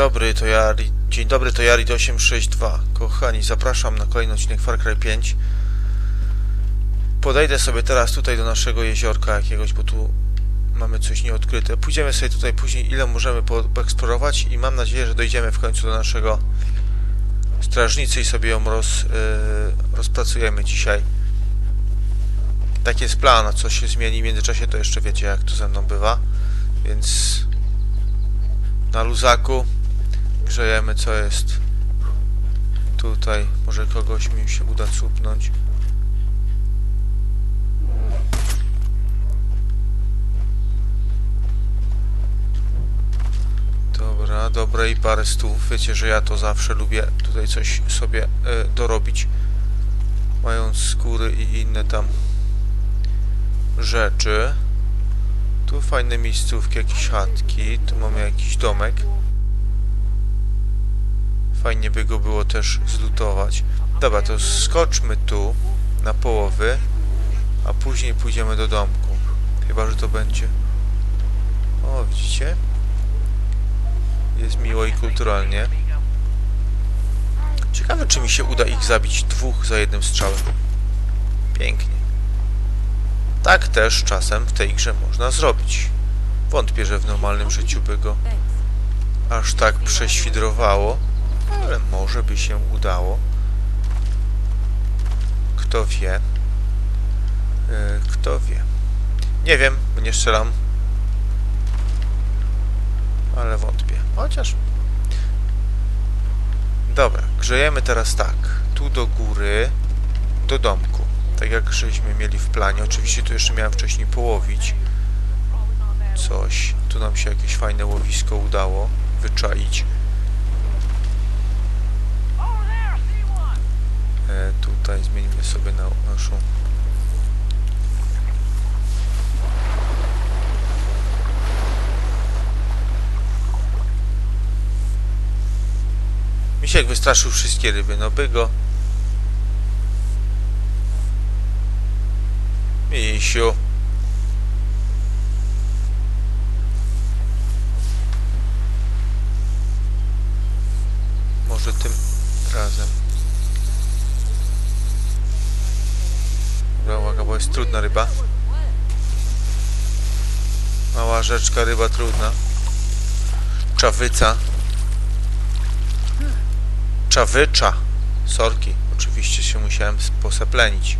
dobry, to ja, Ri- dzień dobry, to ja Rid 862. Kochani, zapraszam na kolejny odcinek Far Cry 5. Podejdę sobie teraz tutaj do naszego jeziorka jakiegoś, bo tu mamy coś nieodkryte. Pójdziemy sobie tutaj później, ile możemy po- poeksplorować i mam nadzieję, że dojdziemy w końcu do naszego strażnicy i sobie ją roz, yy, rozpracujemy dzisiaj. Tak jest plan, co się zmieni w międzyczasie, to jeszcze wiecie, jak to ze mną bywa. Więc na luzaku grzejemy, co jest tutaj. Może kogoś mi się uda cupnąć. Dobra, dobre i parę stów. Wiecie, że ja to zawsze lubię tutaj coś sobie e, dorobić. Mając skóry i inne tam rzeczy. Tu fajne miejscówki, jakieś chatki. Tu mamy jakiś domek. Fajnie by go było też zlutować. Dobra, to skoczmy tu na połowy, a później pójdziemy do domku. Chyba, że to będzie. O, widzicie? Jest miło i kulturalnie. Ciekawe, czy mi się uda ich zabić dwóch za jednym strzałem. Pięknie. Tak też czasem w tej grze można zrobić. Wątpię, że w normalnym życiu by go aż tak prześwidrowało, ale może by się udało. Kto wie? Yy, Kto wie? Nie wiem, nie strzelam. Ale wątpię. Chociaż. Dobra, grzejemy teraz tak. Tu do góry, do domku. Tak jak żeśmy mieli w planie. Oczywiście tu jeszcze miałem wcześniej połowić coś. Tu nam się jakieś fajne łowisko udało wyczaić. E, tutaj zmienimy sobie na naszą Misiek wystraszył wszystkie ryby, no by go. Misiu. Może tym razem Dobra, uwaga, bo jest trudna ryba Mała rzeczka, ryba trudna Czawyca Czawycza Sorki, oczywiście się musiałem poseplenić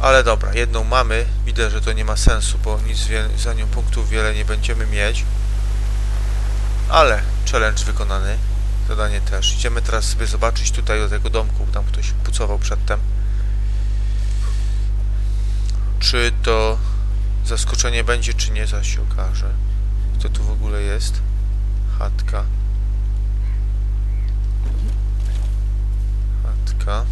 ale dobra, jedną mamy. Widzę, że to nie ma sensu, bo nic za nią punktów wiele nie będziemy mieć. Ale challenge wykonany. Zadanie też. Idziemy teraz sobie zobaczyć tutaj do tego domku, tam ktoś pucował przedtem. Czy to zaskoczenie będzie, czy nie, zaś się okaże. Kto tu w ogóle jest? Chatka. Chatka.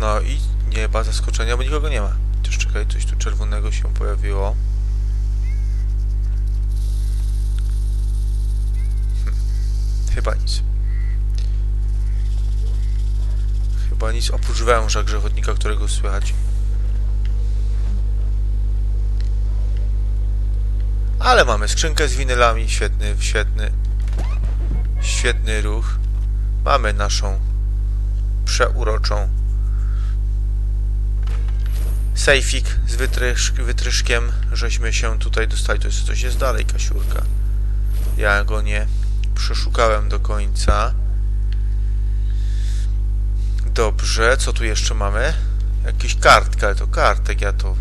No i nie ma zaskoczenia, bo nikogo nie ma. Chociaż czekaj, coś tu czerwonego się pojawiło. Hm. Chyba nic. Chyba nic oprócz węża grzechotnika, którego słychać. Ale mamy skrzynkę z winylami, świetny, świetny, świetny ruch. Mamy naszą przeuroczą sejfik z wytrysz, wytryszkiem, żeśmy się tutaj dostali. To jest coś jest dalej, Kasiurka. Ja go nie przeszukałem do końca. Dobrze, co tu jeszcze mamy? Jakiś kartka, ale to kartek, ja to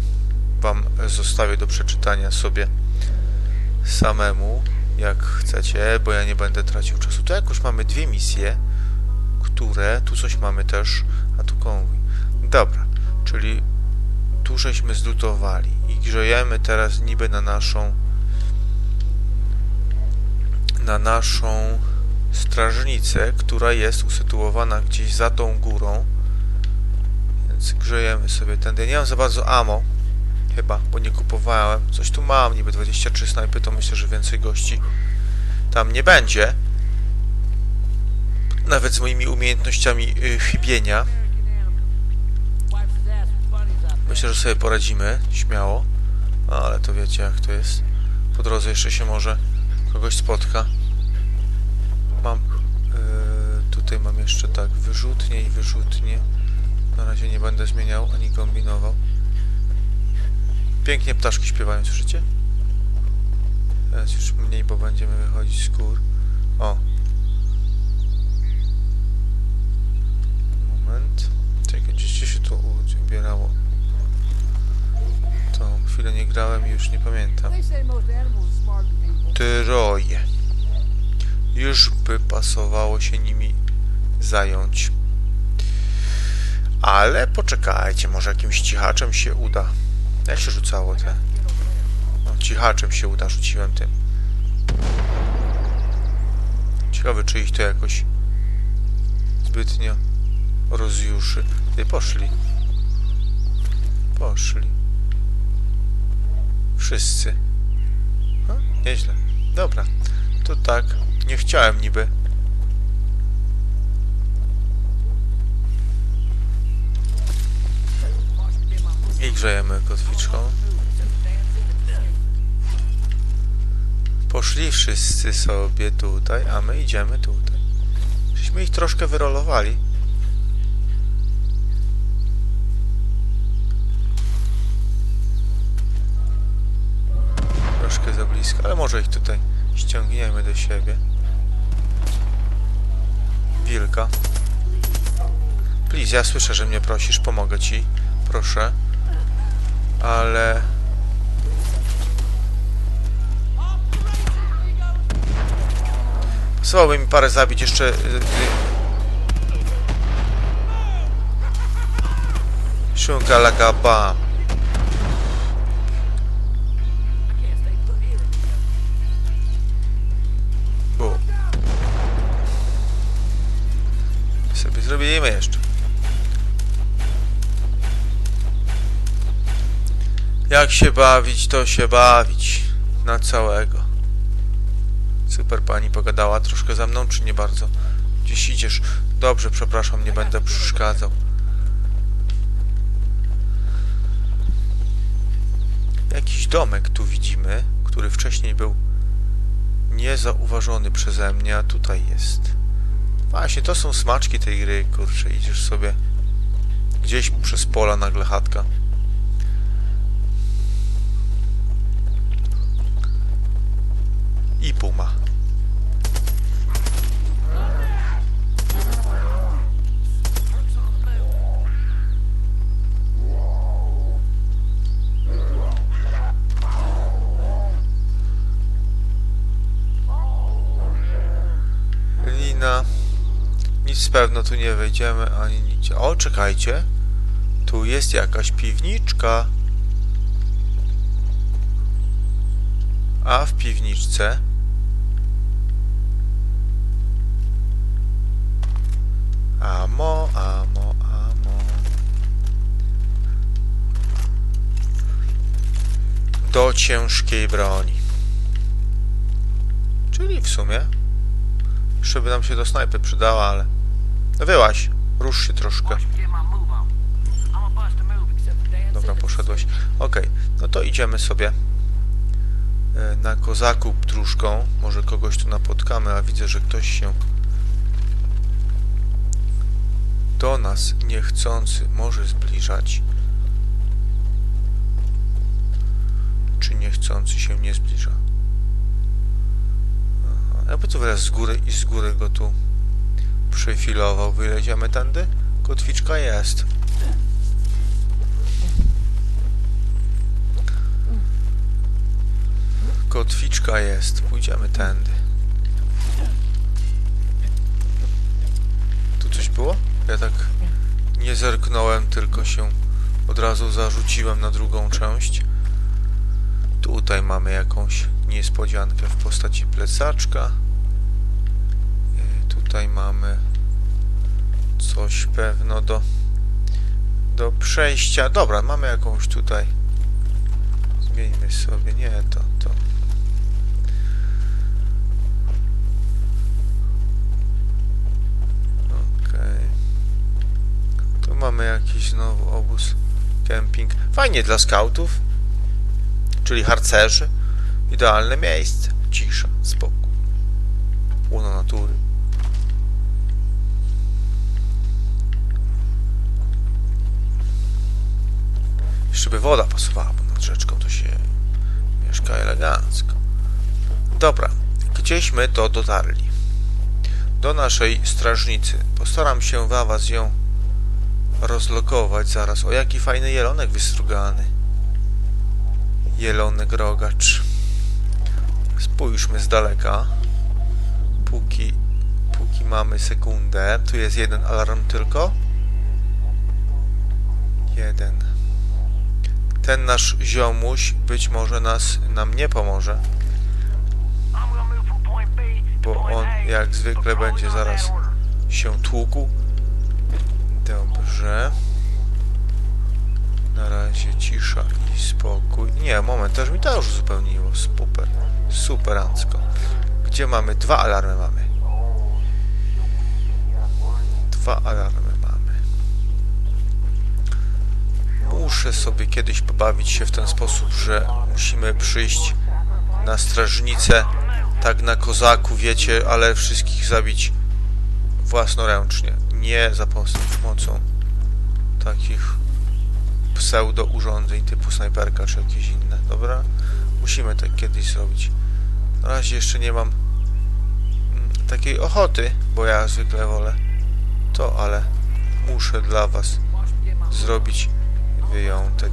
wam zostawię do przeczytania sobie samemu, jak chcecie, bo ja nie będę tracił czasu. Tu jakoś mamy dwie misje, które, tu coś mamy też, a tu konwój. Dobra, czyli tu żeśmy zlutowali i grzejemy teraz niby na naszą na naszą strażnicę, która jest usytuowana gdzieś za tą górą więc grzejemy sobie tędy. Nie mam za bardzo ammo chyba, bo nie kupowałem. Coś tu mam, niby 23 snajpy, to myślę, że więcej gości tam nie będzie. Nawet z moimi umiejętnościami y, chybienia. Myślę, że sobie poradzimy, śmiało. Ale to wiecie jak to jest. Po drodze jeszcze się może kogoś spotka. Mam... Yy, tutaj mam jeszcze tak, wyrzutnie i wyrzutnie. Na razie nie będę zmieniał ani kombinował. Pięknie ptaszki śpiewają, słyszycie? Teraz już mniej, bo będziemy wychodzić z gór. O. Moment. Czekaj, gdzieś się tu ubierało. To chwilę nie grałem i już nie pamiętam. They say Już by pasowało się nimi zająć. Ale poczekajcie, może jakimś cichaczem się uda. Jak się rzucało te? No, cichaczem się uda, rzuciłem tym. Ciekawe, czy ich to jakoś zbytnio rozjuszy. Ty poszli. Poszli. Wszyscy. No, nieźle. Dobra. To tak. Nie chciałem niby. I grzejemy kotwiczką. Poszli wszyscy sobie tutaj, a my idziemy tutaj. Żeśmy ich troszkę wyrolowali. Troszkę za blisko, ale może ich tutaj ściągniemy do siebie. Wilka. Please, ja słyszę, że mnie prosisz, pomogę ci. Proszę. Ale... Pasowałoby mi parę zabić jeszcze... y, y. Szunka laka bam. Zrobimy jeszcze. Jak się bawić, to się bawić. Na całego. Super pani pogadała troszkę za mną, czy nie bardzo? Gdzieś idziesz? Dobrze, przepraszam, nie będę przeszkadzał. Jakiś domek tu widzimy, który wcześniej był niezauważony przeze mnie, a tutaj jest. Właśnie, to są smaczki tej gry, kurczę, idziesz sobie gdzieś przez pola nagle chatka. I puma. Pewno tu nie wejdziemy, ani nic. O, czekajcie. Tu jest jakaś piwniczka. A w piwniczce Amo, amo, amo. Do ciężkiej broni. Czyli w sumie jeszcze by nam się do snajpy przydała, ale... No wyłaś, rusz się troszkę. Dobra, poszedłeś. Okej, no to idziemy sobie e, na kozaku dróżką. Może kogoś tu napotkamy, a widzę, że ktoś się do nas niechcący może zbliżać. Czy niechcący się nie zbliża? Aha. Jakby to wyraz z góry i z góry go tu przefilował. Wyleziemy tędy? Kotwiczka jest. Kotwiczka jest. Pójdziemy tędy. Tu coś było? Ja tak nie zerknąłem, tylko się od razu zarzuciłem na drugą część. Tutaj mamy jakąś niespodziankę w postaci plecaczka. Tutaj mamy coś pewno do do przejścia. Dobra, mamy jakąś tutaj. Zmieńmy sobie. Nie, to, to. Okej. Tu mamy jakiś znowu obóz, kemping. Fajnie dla skautów, czyli harcerzy. Idealne miejsce. Cisza, spokój. Łono natury. Jeszcze by woda pasowała, bo nad rzeczką to się mieszka elegancko. Dobra, gdzieśmy to dotarli. Do naszej strażnicy. Postaram się dla was ją rozlokować zaraz. O, jaki fajny jelonek wystrugany. Jelonek rogacz. Spójrzmy z daleka. Póki, póki mamy sekundę. Tu jest jeden alarm tylko. Jeden. Ten nasz ziomuś być może nas, nam nie pomoże. Bo on jak zwykle będzie zaraz się tłukł. Dobrze. Na razie cisza i spokój. Nie, moment, też mi to już uzupełniło. Super. Superancko. Gdzie mamy? Dwa alarmy mamy. Dwa alarmy Muszę sobie kiedyś pobawić się w ten sposób, że musimy przyjść na strażnicę, tak na kozaku, wiecie, ale wszystkich zabić własnoręcznie, nie za pomocą takich pseudo urządzeń typu snajperka czy jakieś inne, dobra? Musimy tak kiedyś zrobić. Na razie jeszcze nie mam mm, takiej ochoty, bo ja zwykle wolę to, ale muszę dla was zrobić wyjątek.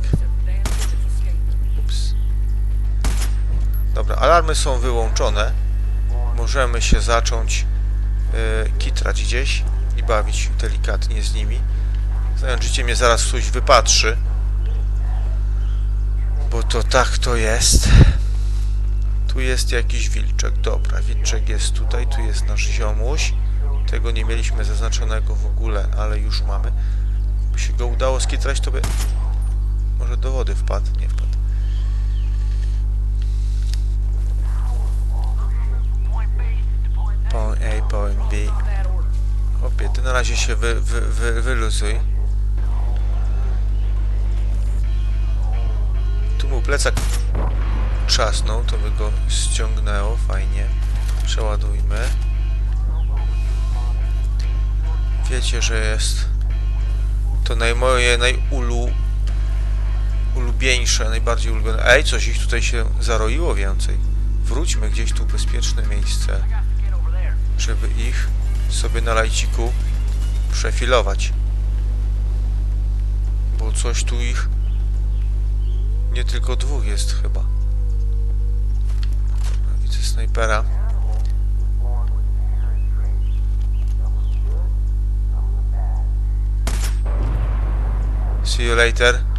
Ups. Dobra, alarmy są wyłączone. Możemy się zacząć yy, kitrać gdzieś i bawić delikatnie z nimi. Znając życie mnie zaraz coś wypatrzy. Bo to tak to jest. Tu jest jakiś wilczek. Dobra, wilczek jest tutaj. Tu jest nasz ziomuś. Tego nie mieliśmy zaznaczonego w ogóle, ale już mamy. By się go udało skitrać, to by... Może do wody wpadł? Nie wpadł. Point A, point B. Opie, ty na razie się wy, wy, wy, wyluzuj. Tu mu plecak trzasnął, to by go ściągnęło, fajnie. Przeładujmy. Wiecie, że jest to naj, moje najulu ulubieńsze, najbardziej ulubione. Ej, coś ich tutaj się zaroiło więcej. Wróćmy gdzieś tu bezpieczne miejsce, żeby ich sobie na lajciku przefilować. Bo coś tu ich nie tylko dwóch jest chyba. Dobra, widzę snajpera. See you later.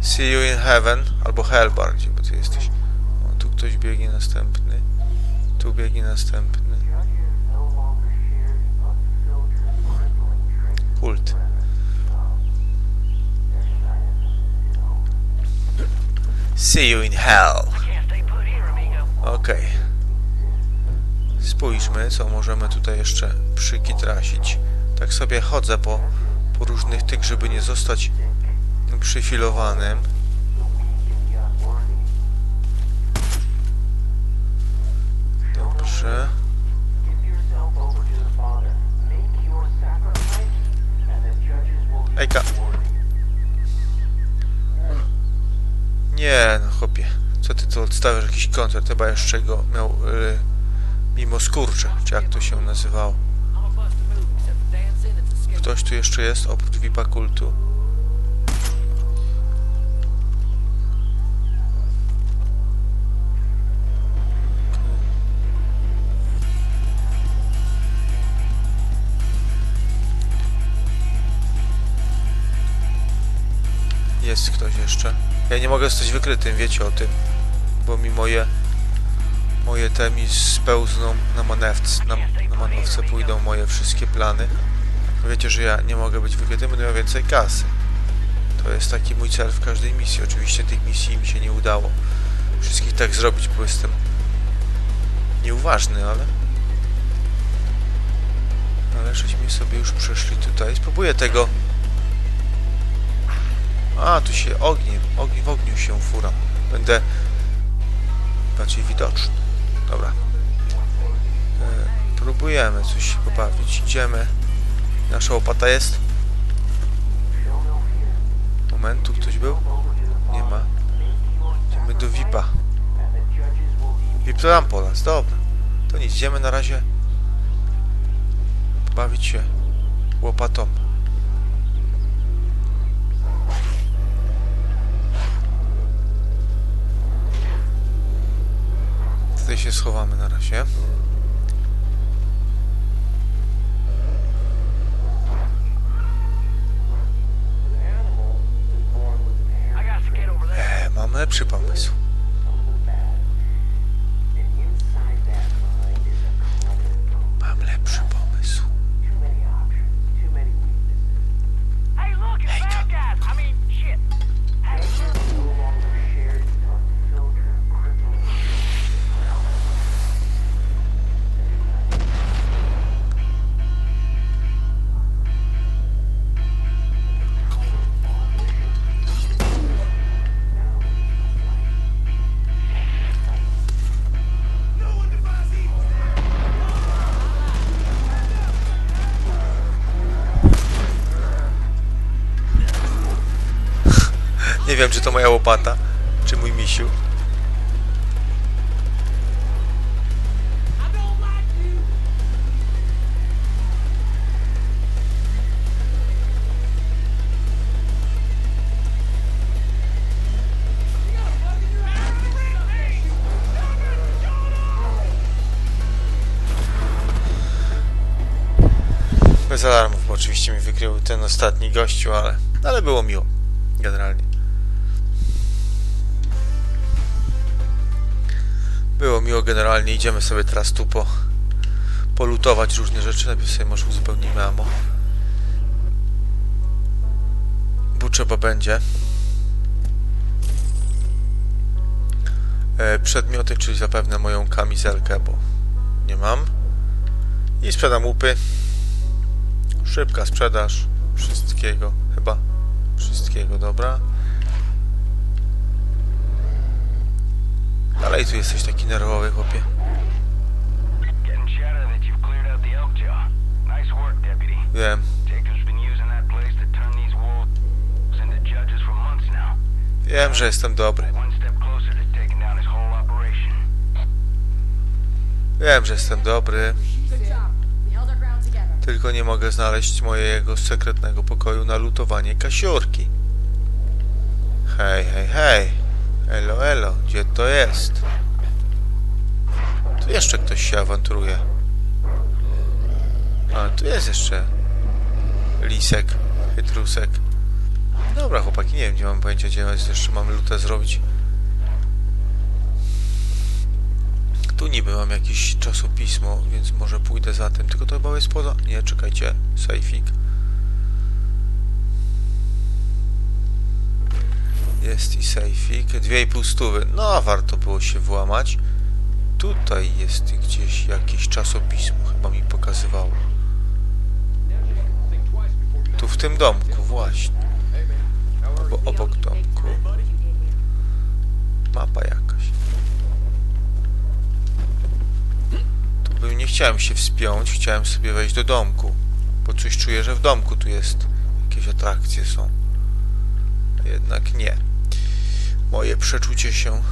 See you in heaven. Albo hell bardziej, bo ty jesteś. O, tu ktoś biegnie następny. Tu biegnie następny. Kult. See you in hell. Okej. Spójrzmy, co możemy tutaj jeszcze przykitrasić. Tak sobie chodzę po, po różnych tych, żeby nie zostać przyfilowanym. Dobrze. Ejka. Nie, no chłopie. Co ty tu odstawiasz jakiś koncert? Chyba jeszcze go miał y, mimo skurcze, czy jak to się nazywało. Ktoś tu jeszcze jest oprócz VIP-a kultu. Jest ktoś jeszcze. Ja nie mogę zostać wykrytym, wiecie o tym. Bo mi moje... Moje te mi spełzną na manewce, na, na pójdą moje wszystkie plany. Wiecie, że ja nie mogę być wykrytym, będę miał więcej kasy. To jest taki mój cel w każdej misji. Oczywiście tych misji mi się nie udało wszystkich tak zrobić, bo jestem nieuważny, ale... Ale żeśmy sobie już przeszli tutaj. Spróbuję tego... A, tu się ogniem, ogni, w ogniu się furam. Będę bardziej widoczny. Dobra. E, próbujemy coś się pobawić. Idziemy. Nasza łopata jest? Momentu, ktoś był? Nie ma. Idziemy do VIP-a. VIP to Ampolas, dobra. To nic, idziemy na razie bawić się łopatą. Tutaj się schowamy na razie. I got to get over there. E, mam lepszy pomysł. Wiem, czy to moja łopata, czy mój misiu. Bez alarmów, bo oczywiście mi wykrył ten ostatni gościu, ale, ale było miło. Generalnie. Było miło generalnie, idziemy sobie teraz tu po polutować różne rzeczy, najpierw sobie może uzupełnimy ammo. Bo trzeba będzie. E, przedmioty, czyli zapewne moją kamizelkę, bo nie mam. I sprzedam łupy. Szybka sprzedaż wszystkiego, chyba. Wszystkiego, dobra. These wolves into judges for months now. wiem, że jestem dobry. Wiem, że jestem dobry. Tylko nie mogę znaleźć mojego sekretnego pokoju na lutowanie kasiurki. Hej, hej, hej. Elo, elo, gdzie to jest? Tu jeszcze ktoś się awanturuje. A, tu jest jeszcze lisek, chytrusek. Dobra, chłopaki, nie wiem, gdzie mam pojęcia, gdzie jeszcze mamy lutę zrobić. Tu niby mam jakieś czasopismo, więc może pójdę za tym. Tylko to chyba jest poza... Nie, czekajcie. Sejfik. Jest i sejfik. Dwie i pół stówy. No, warto było się włamać. Tutaj jest gdzieś jakieś czasopismo. Chyba mi pokazywało. Tu w tym domku, właśnie. Albo obok domku. Mapa jakaś. Tu bym nie chciałem się wspiąć, chciałem sobie wejść do domku. Bo coś czuję, że w domku tu jest. Jakieś atrakcje są. A Jednak nie. Moje przeczucie się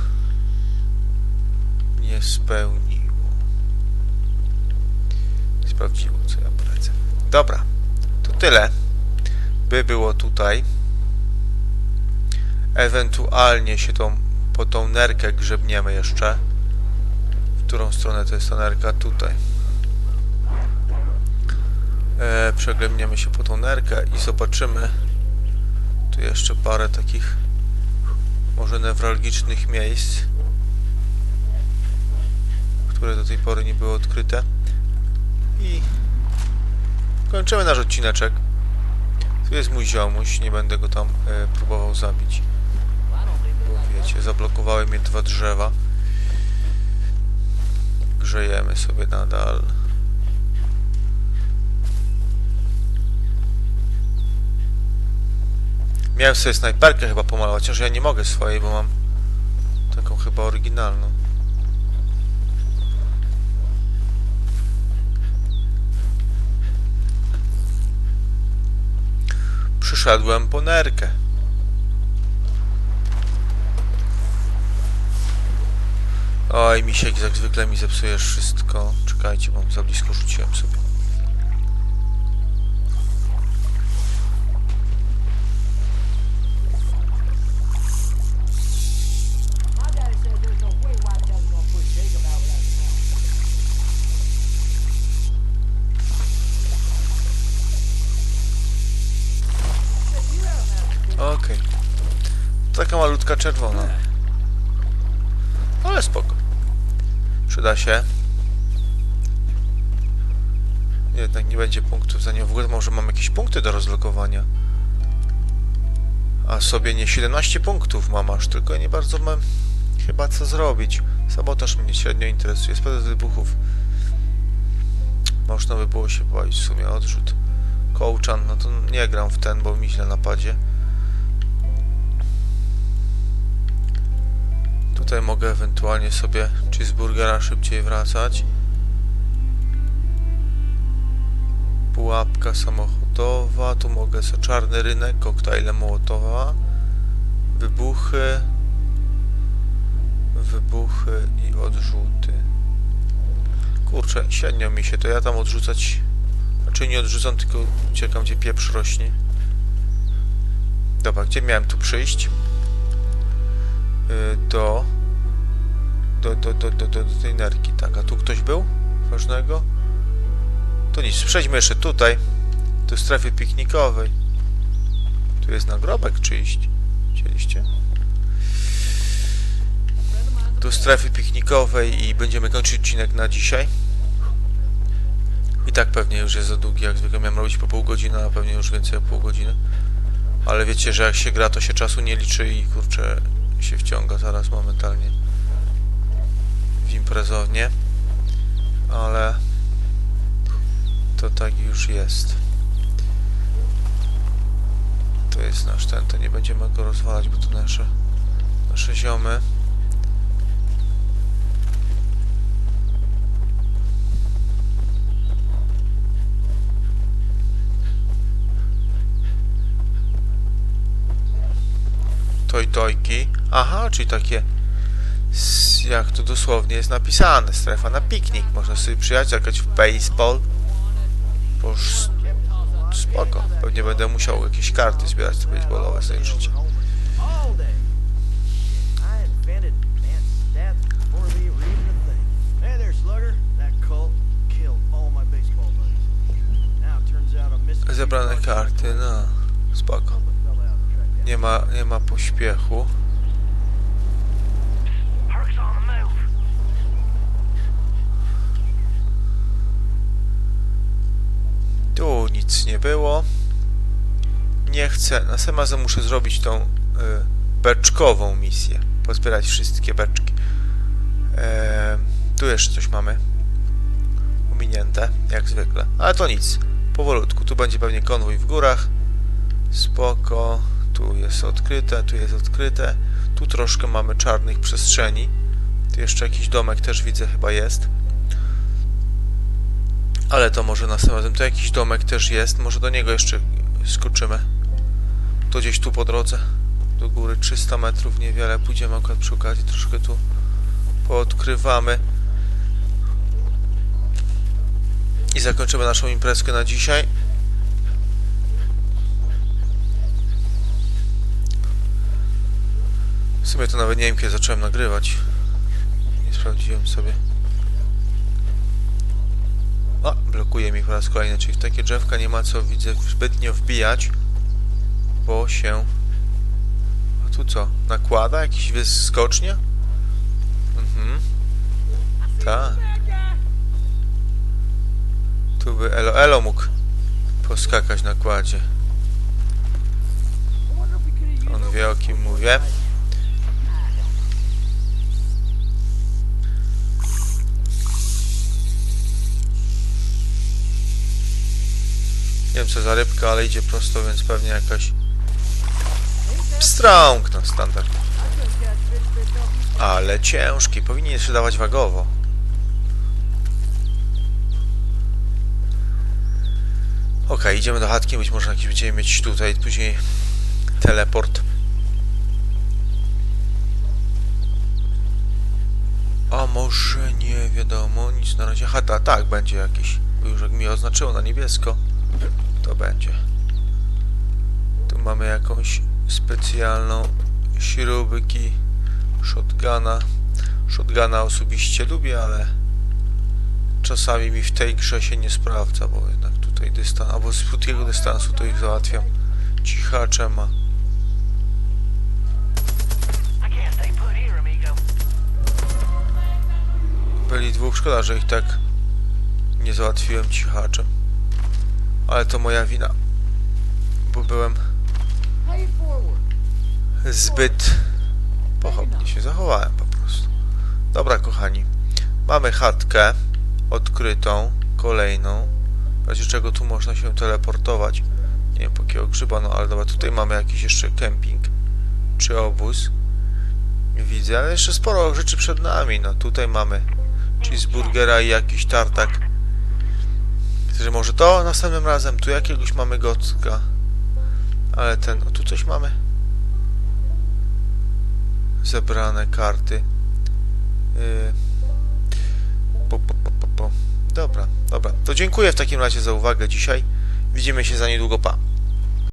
nie spełniło. Sprawdziło, co ja polecę. Dobra, to tyle. By było tutaj. Ewentualnie się tą, po tą nerkę grzebniemy jeszcze. W którą stronę to jest ta nerka? Tutaj. E, się po tą nerkę i zobaczymy tu jeszcze parę takich może newralgicznych miejsc, które do tej pory nie były odkryte. I kończymy nasz odcineczek. Tu jest mój ziomuś, nie będę go tam e, próbował zabić. Bo wiecie, zablokowały mnie dwa drzewa. Grzejemy sobie nadal. Miałem sobie snajperkę chyba pomalować, chociaż ja nie mogę swojej, bo mam taką chyba oryginalną. Przyszedłem po nerkę. Oj, misiek, jak zwykle mi zepsujesz wszystko. Czekajcie, bo za blisko rzuciłem sobie. Malutka czerwona. Ale spoko. Przyda się. Jednak nie będzie punktów za nią. W ogóle może mam jakieś punkty do rozlokowania. A sobie nie 17 punktów mam aż, tylko nie bardzo mam chyba co zrobić. Sabotaż mnie średnio interesuje. Spada wybuchów. Można by było się pobawić w sumie odrzut. Kołczan, no to nie gram w ten, bo mi źle napadzie. Tutaj mogę ewentualnie sobie cheeseburgera szybciej wracać. Pułapka samochodowa, tu mogę sobie czarny rynek, koktajle Mołotowa, wybuchy, wybuchy i odrzuty. Kurczę, średnio mi się to, ja tam odrzucać, znaczy nie odrzucam, tylko uciekam gdzie pieprz rośnie. Dobra, gdzie miałem tu przyjść? Y, do do, do, do, do, do, tej nerki, tak. A tu ktoś był? Ważnego? To nic, przejdźmy jeszcze tutaj, do strefy piknikowej. Tu jest nagrobek czyjś. Widzieliście? Do strefy piknikowej i będziemy kończyć odcinek na dzisiaj. I tak pewnie już jest za długi, jak zwykle miałem robić po pół godziny, a pewnie już więcej o pół godziny. Ale wiecie, że jak się gra, to się czasu nie liczy i kurczę się wciąga zaraz momentalnie w imprezownię. Ale to tak już jest. To jest nasz ten, to nie będziemy go rozwalać, bo to nasze nasze ziomy. Toj tojki. Aha, czyli takie jak to dosłownie jest napisane, strefa na piknik. Można sobie przyjechać, zagrać w baseball. Boż spoko. Pewnie będę musiał jakieś karty zbierać te baseballowe sobie życie. all day. I invented advanced stats before they were even a thing. Hey there, Slugger. That cult killed all my baseball buddies. Now it turns out I'm missing. Zebrane karty, no. Spoko. Nie ma, nie ma pośpiechu. Nic nie było. Nie chcę. Następnym razem muszę zrobić tą y, beczkową misję. Pozbierać wszystkie beczki. Eee, tu jeszcze coś mamy. Ominięte, jak zwykle. Ale to nic. Powolutku. Tu będzie pewnie konwój w górach. Spoko. Tu jest odkryte, tu jest odkryte. Tu troszkę mamy czarnych przestrzeni. Tu jeszcze jakiś domek też widzę chyba jest. Ale to może następnym razem. Tu jakiś domek też jest. Może do niego jeszcze skoczymy. To gdzieś tu po drodze. Do góry 300 metrów, niewiele. Pójdziemy akurat przy okazji troszkę tu poodkrywamy. I zakończymy naszą imprezkę na dzisiaj. W sumie to nawet nie wiem kiedy zacząłem nagrywać. Nie sprawdziłem sobie. O, blokuje mi po raz kolejny, czyli w takie drzewka nie ma co widzę zbytnio wbijać, bo się... A tu co? Nakłada? Jakiś wyskocznia? Mhm. Tak. Tu by Elo Elo mógł poskakać na kładzie. On wie o kim mówię. Nie wiem co za rybka, ale idzie prosto, więc pewnie jakaś pstrąg, no standard. Ale ciężki, powinien jeszcze dawać wagowo. Okej, idziemy do chatki, być może jakiś będziemy mieć tutaj później teleport. A może nie wiadomo, nic na razie. Chata, tak, będzie jakiś. Już jak mi oznaczyło na niebiesko, to będzie. Tu mamy jakąś specjalną śrubki shotguna. Shotguna osobiście lubię, ale czasami mi w tej grze się nie sprawdza, bo jednak tutaj dystans, albo z krótkiego dystansu to ich załatwiam cichaczem, a byli dwóch, szkoda, że ich tak nie załatwiłem cichaczem. Ale to moja wina, bo byłem zbyt pochopnie się zachowałem po prostu. Dobra, kochani, mamy chatkę odkrytą, kolejną, w razie czego tu można się teleportować. Nie wiem po jakiego grzyba, no ale dobra, tutaj mamy jakiś jeszcze kemping, czy obóz. Widzę, ale jeszcze sporo rzeczy przed nami, no tutaj mamy cheeseburgera i jakiś tartak. Że może to następnym razem, tu jakiegoś mamy gocka. Ale ten, o tu coś mamy zebrane karty. Yy. Po, po, po, po. Dobra, dobra. To dziękuję w takim razie za uwagę dzisiaj. Widzimy się za niedługo. Pa.